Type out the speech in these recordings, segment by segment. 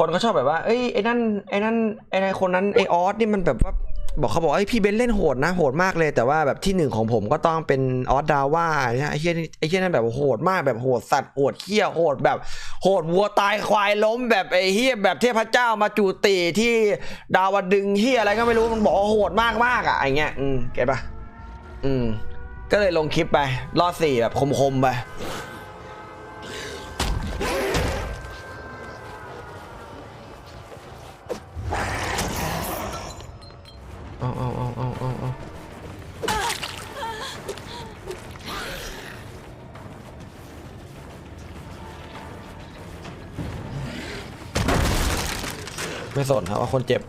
คนก็ชอบแบบว่า เอ้ยไอ้นั่นไอ้นั่นไอ้นายคนนั้นไอ้ออสนี่มันแบบว่าบอกเขาบอกไอ้พี่เบนเล่นโหดนะโหดมากเลย แต่ว่าแบบที่หนึ่งของผมก็ต้องเป็นออสดาว่าเนี่ยไอ้เหี้ยนี่ไอ้เหี้ยนั่นแบบโหดมากแบบโหดสัตว์โหดเหี้ยโหดแบบโหดวัวตายควายล้มแบบไอ้เหี้ยแบบเทพเจ้ามาจูติที่ดาวดึงเหี้ยอะไรก็ไม่รู้มันบอกโหดมากมากอะไอ้เงี้ยอืมเก็ตปะอืม ก็เลยลงคลิปไปรอดสี่แบบคมๆไป ไม่สนครับว่าคนเจ็บ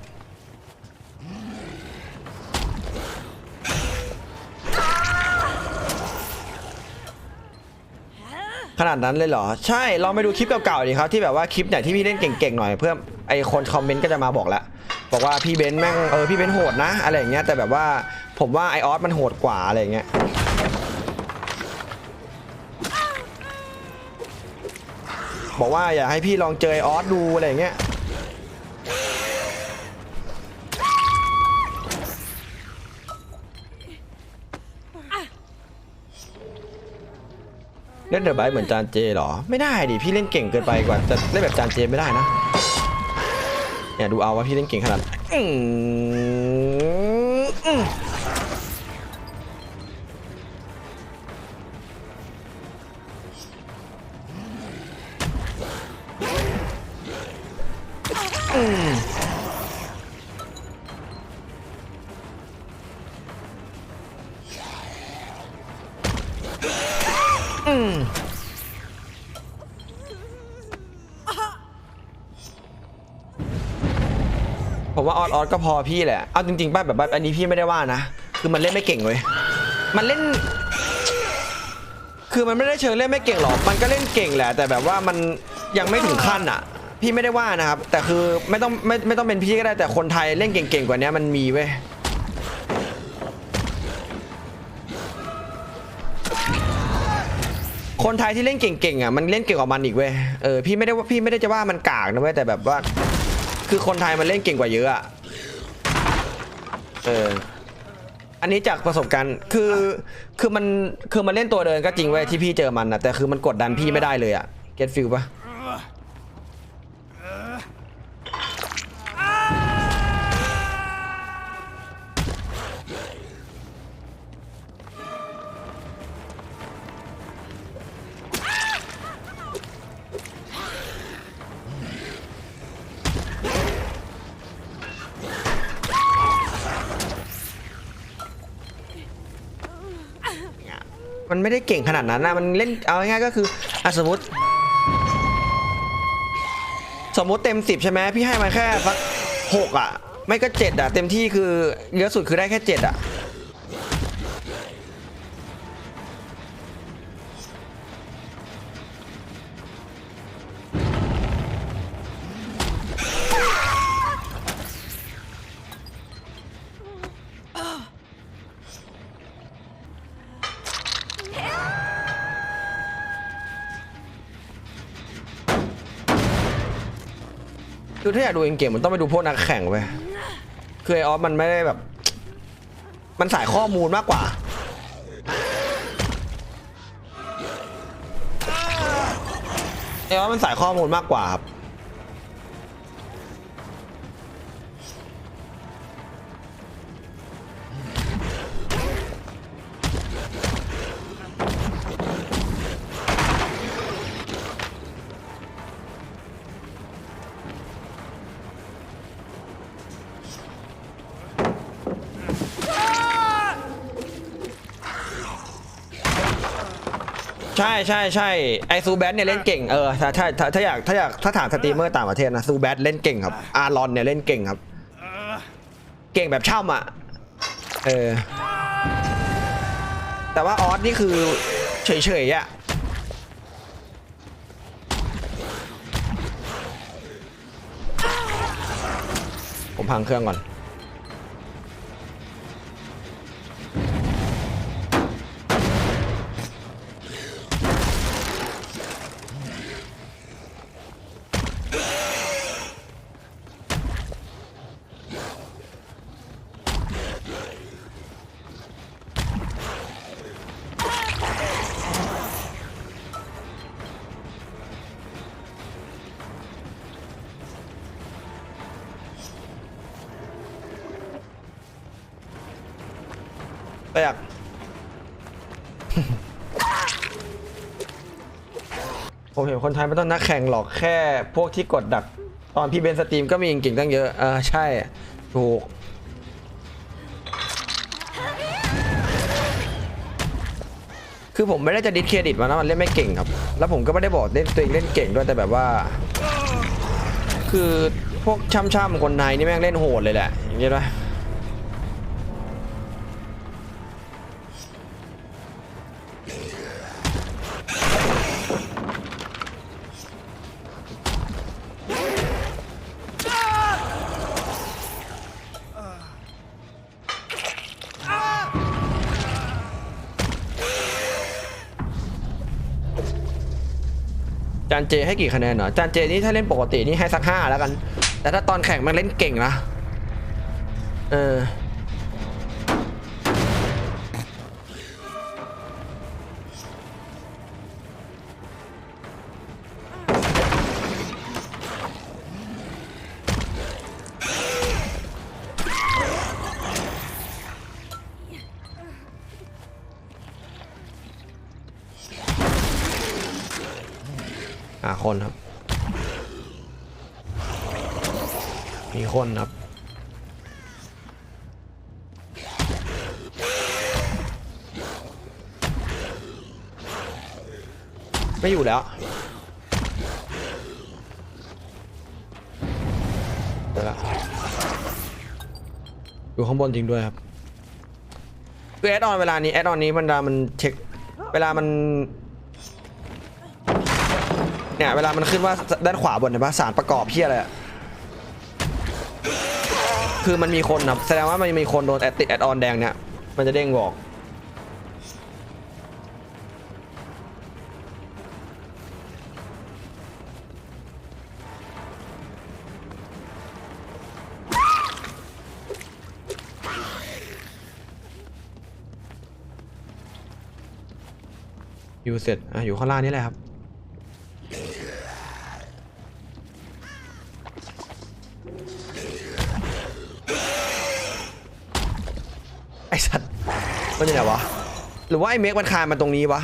ขนาดนั้นเลยเหรอ ใช่ลองไปดูคลิปเก่าๆดิครับ ที่แบบว่าคลิปไหนที่พี่เล่นเก่งๆหน่อยเพื่อไอคนคอมเมนต์ก็จะมาบอกแล้วบอกว่าพี่เบนแม่งเออพี่เบนโหดนะอะไรอย่างเงี้ยแต่แบบว่าผมว่าไอออสมันโหดกว่าอะไรอย่างเงี้ยบอกว่าอยากให้พี่ลองเจอไอออสดูอะไรอย่างเงี้ย เล่นเดอะไบเหมือนจานเจเหรอ ไม่ได้ดิพี่เล่นเก่งเกินไปกว่าจะเล่นแบบจานเจไม่ได้นะเนี่ยดูเอาว่าพี่เล่นเก่งขนาดอืม ผมว่าออดออดก็พอพี่แหละ เอาจริงๆป่ะแบบว่าอันนี้พี่ไม่ได้ว่านะ คือมันเล่นไม่เก่งเว้ย มันเล่น คือมันไม่ได้เชิงเล่นไม่เก่งหรอก มันก็เล่นเก่งแหละ แต่แบบว่ามันยังไม่ถึงขั้นอะ พี่ไม่ได้ว่านะครับ แต่คือไม่ต้องไม่ไม่ต้องเป็นพี่ก็ได้แต่คนไทยเล่นเก่งๆกว่านี้มันมีเว้ย คนไทยที่เล่นเก่งๆอะมันเล่นเก่งกว่ามันอีกเว้ยเออพี่ไม่ได้ว่าพี่ไม่ได้จะว่ามันกากนะเว้ยแต่แบบว่า คือคนไทยมันเล่นเก่งกว่าเยอะอะเอออันนี้จากประสบการณ์คือคือมันคือมันเล่นตัวเดินก็จริงเว้ยที่พี่เจอมันนะแต่คือมันกดดันพี่ไม่ได้เลยอะเก็ตฟิลปะ มันไม่ได้เก่งขนาดนั้นนะมันเล่นเอาง่ายๆก็คืออะสมมติ สมมติเต็มสิบใช่ไหมพี่ให้มันแค่สักหกอะ ไม่ก็เจ็ดอะ เต็มที่คือเยอะสุดคือได้แค่เจ็ดอะ คือถ้าอยากดูเก่งๆมันต้องไปดูพวกนักแข่งเว้ยคือไอออฟมันไม่ได้แบบ มันสายข้อมูลมากกว่า ไอออฟมันสายข้อมูลมากกว่าครับ ใช่ใช่ใช่ไอซูแบทเนี่ยเล่นเก่งเออถ้าถ้าถ้าถ้าอยากถ้าอยากถ้าถามสตรีมเมอร์ต่างประเทศนะซูแบทเล่นเก่งครับอารอนเนี่ยเล่นเก่งครับ เก่งแบบช่ำอะเออแต่ว่าออสนี่คือเฉยๆอะผมพังเครื่องก่อน แตกผมเห็นคนไทยไม่ต้องนักแข่งหรอกแค่พวกที่กดดัก ตอนพี่เบนสตรีมก็มีเก่งตั้งเยอะเออใช่ ถูก คือผมไม่ได้จะดิสเครดิตมันนะมันเล่นไม่เก่งครับ แล้วผมก็ไม่ได้บอกเล่นตัวเองเล่นเก่งด้วยแต่แบบว่า คือพวกช่ำๆคนไทยนี่แม่งเล่นโหดเลยแหละอย่างเงี้ยป่ะ จานเจให้กี่คะแนนเหรอจานเจนี่ถ้าเล่นปกตินี่ให้สักห้าแล้วกัน แต่ถ้าตอนแข่งมันเล่นเก่งนะ เออาคนครับ มีคนครับ ไม่อยู่แล้วเดี๋ยวละอยู่ข้างบนจริงด้วยครับคือแอดออนเวลานี้แอดออนนี้มันเวลามันเช็ค เวลามัน เนี่ยเวลามันขึ้นว่าด้านขวาบนเห็นปะสารประกอบเพี้ยอะไรอะคือมันมีคนนะแสดงว่ามันมีคนโดนแอดติดแอดออนแดงเนี่ยมันจะเด้งบอกอยู่เสร็จอะอยู่ข้างล่างนี่แหละครับ ไอสัตว์มันอยังไงวะ หรือว่าไอเมกมันคานมาตรงนี้วะ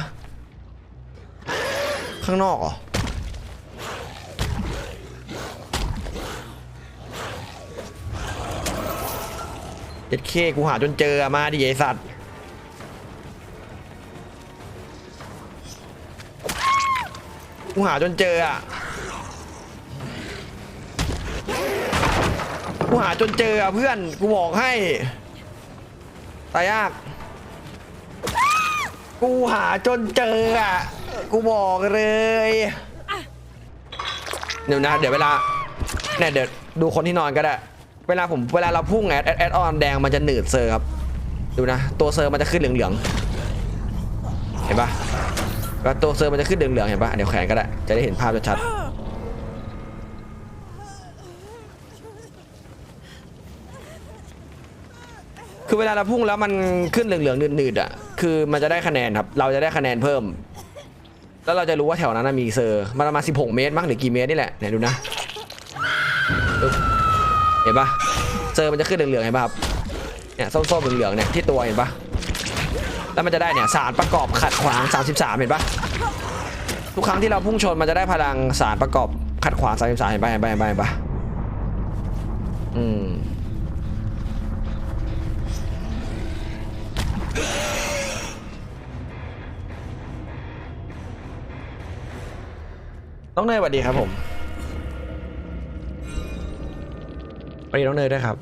ข้างนอกเหรอเจ็ดเคกูหาจนเจอมาดิไอสัตว์กูหาจนเจออะ กูหาจนเจออะเพื่อน กูบอกให้ ตายยาก กูหาจนเจออะกูบอกเลย เดี๋ยวนะ เดี๋ยวเวลาเนี่ยเดี๋ยวดูคนที่นอนก็ได้ เวลาผมเวลาเราพุ่งแอดแอดแอดออนแดงมันจะหนืดเซอร์ครับ ดูนะ ตัวเซอร์มันจะขึ้นเหลืองๆ เห็นปะแล้วตัวเซอร์มันจะขึ้นเหลืองๆ เห็นปะเดี๋ยวแขนก็ได้ จะได้เห็นภาพชัดๆ คือเวลาเราพุ่งแล้วมันขึ้นเหลืองๆหนืดๆอะ คือมันจะได้คะแนนครับ เราจะได้คะแนนเพิ่ม แล้วเราจะรู้ว่าแถวนั้นนะมีเซอร์มันประมาณ 16 เมตรมั้งหรือกี่เมตรนี่แหละไหนดูนะเห็นปะเซอร์มันจะขึ้นเหลืองๆเห็นปะครับเนี่ยส้มๆเหลืองๆเนี่ยที่ตัวเห็นปะแล้วมันจะได้เนี่ยสารประกอบขัดขวาง 33 เห็นปะทุกครั้งที่เราพุ่งชนมันจะได้พลังสารประกอบขัดขวาง 33 เห็นปะเห็นปะเห็นปะเห็นปะอืม น้องเนยสวัสดีครับผมสวัสดีน้องเนยด้วยครับ